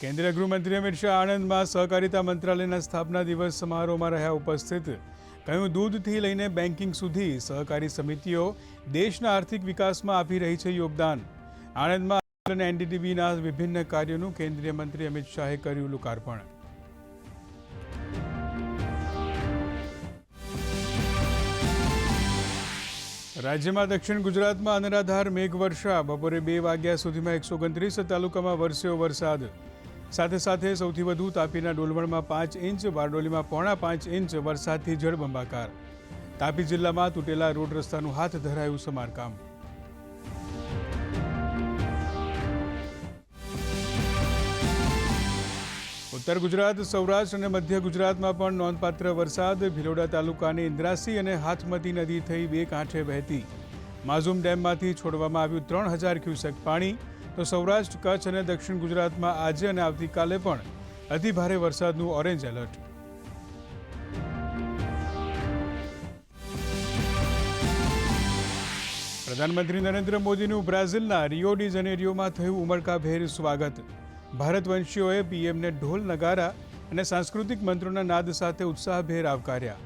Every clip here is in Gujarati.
કેન્દ્રીય ગૃહમંત્રી અમિત શાહ આણંદમાં સહકારિતા મંત્રાલયના સ્થાપના દિવસ સમારોહમાં રહ્યા ઉપસ્થિત. કહ્યું, દૂધથી લઈને બેન્કિંગ સુધી સહકારી સમિતિઓ દેશના આર્થિક વિકાસમાં આપી રહી છે યોગદાન. આણંદમાં અને એનડીડીબીના વિભિન્ન કાર્યોનું કેન્દ્રીય મંત્રી અમિત શાહે કર્યું લોકાર્પણ. રાજ્યમાં દક્ષિણ ગુજરાતમાં અનરાધાર મેઘવર્ષા. બપોરે બે વાગ્યા સુધીમાં એકસો ઓગણત્રીસ તાલુકામાં વરસ્યો વરસાદ. સાથે સાથે સૌથી વધુ તાપીના ડોલવણમાં પાંચ ઇંચ બારડોલીમાં પોણા પાંચ ઇંચ, વરસાદથી જળબંબાકાર. તાપી જિલ્લામાં તૂટેલા રોડ રસ્તાનું હાથ ધરાયું સમારકામ. ઉત્તર ગુજરાત, સૌરાષ્ટ્ર અને મધ્ય ગુજરાતમાં પણ નોંધપાત્ર વરસાદ. ભિલોડા તાલુકાની ઇન્દ્રાસી અને હાથમતી નદી થઈ બે કાંઠે વહેતી. માઝુમ ડેમમાંથી છોડવામાં આવ્યું ત્રણ હજાર ક્યુસેક પાણી. તો સૌરાષ્ટ્ર, કચ્છ અને દક્ષિણ ગુજરાતમાં આજે અને આવતીકાલે પણ અતિભારે વરસાદનું ઓરેન્જ એલર્ટ. પ્રધાનમંત્રી નરેન્દ્ર મોદીનું બ્રાઝિલના રિયો ડી જનેરિયોમાં થયું ઉમળકાભેર સ્વાગત. ભારતવંશીઓએ પીએમને ઢોલ નગારા અને સાંસ્કૃતિક મંત્રોના નાદ સાથે ઉત્સાહભેર આવકાર્યા.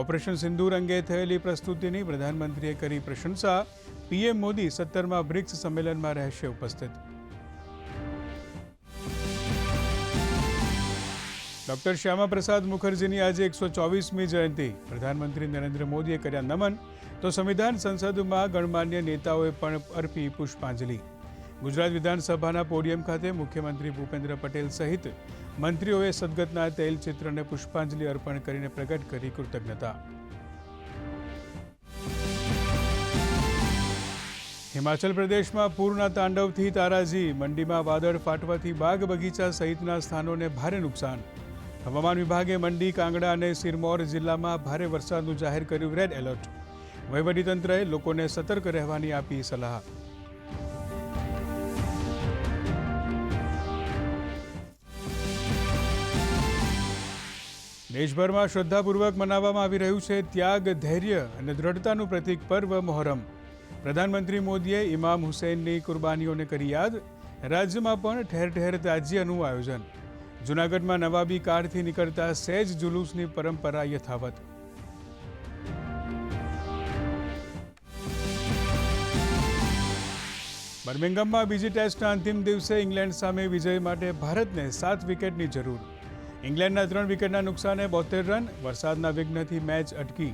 ઓપરેશન સિંદૂર અંગે થયેલી પ્રસ્તુતિની પ્રધાનમંત્રીએ કરી પ્રશંસા પીએમ મોદી સત્તરમાં બ્રિક્સ સંમેલનમાં રહેશે ઉપસ્થિત. ડોક્ટર શ્યામાપ્રસાદ મુખર્જીની આજે એકસો ચોવીસમી જયંતિ. પ્રધાનમંત્રી નરેન્દ્ર મોદીએ કર્યા નમન, તો સંવિધાન સંસદમાં ગણમાન્ય નેતાઓએ પણ અર્પી પુષ્પાંજલિ. ગુજરાત વિધાનસભાના પોડિયમ ખાતે મુખ્યમંત્રી ભૂપેન્દ્ર પટેલ સહિત મંત્રીઓએ સદગતના તૈલચિત્રને પુષ્પાંજલિ અર્પણ કરીને પ્રગટ કરી કૃતજ્ઞતા. હિમાચલ પ્રદેશમાં પૂરના તાંડવથી તારાજી, મંડીમાં વાદળ ફાટવાથી બાગ બગીચા સહિતના સ્થાનોને ભારે નુકસાન. હવામાન વિભાગે મંડી, કાંગડા અને સિરમોર જિલ્લામાં ભારે વરસાદનું જાહેર કર્યું રેડ એલર્ટ. વહીવટીતંત્રએ લોકોને સતર્ક રહેવાની આપી સલાહ. દેશભરમાં શ્રદ્ધાપૂર્વક મનાવવામાં આવી રહ્યું છે ત્યાગ, ધૈર્ય અને દ્રઢતાનું પ્રતીક પર્વ મોહરમ. પ્રધાનમંત્રી મોદીએ ઇમામ હુસૈનની કુરબાનીઓને કરી યાદ. રાજ્યમાં પણ ઠેર ઠેર તાજિયાનું આયોજન. જૂનાગઢમાં નવાબી કારથી નીકળતા સહેજ જુલુસની પરંપરા યથાવત. બર્મિંગમમાં બીજી ટેસ્ટના અંતિમ દિવસે ઇંગ્લેન્ડ સામે વિજય માટે ભારતને સાત વિકેટની જરૂર. ઇંગ્લેન્ડના ત્રણ વિકેટના નુકસાને બોતેર રન, વરસાદના વિઘ્નથી મેચ અટકી.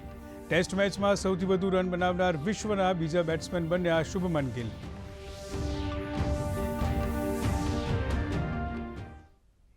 ટેસ્ટ મેચમાં સૌથી વધુ રન બનાવનાર વિશ્વના બીજા બેટ્સમેન બન્યા શુભમન ગિલ.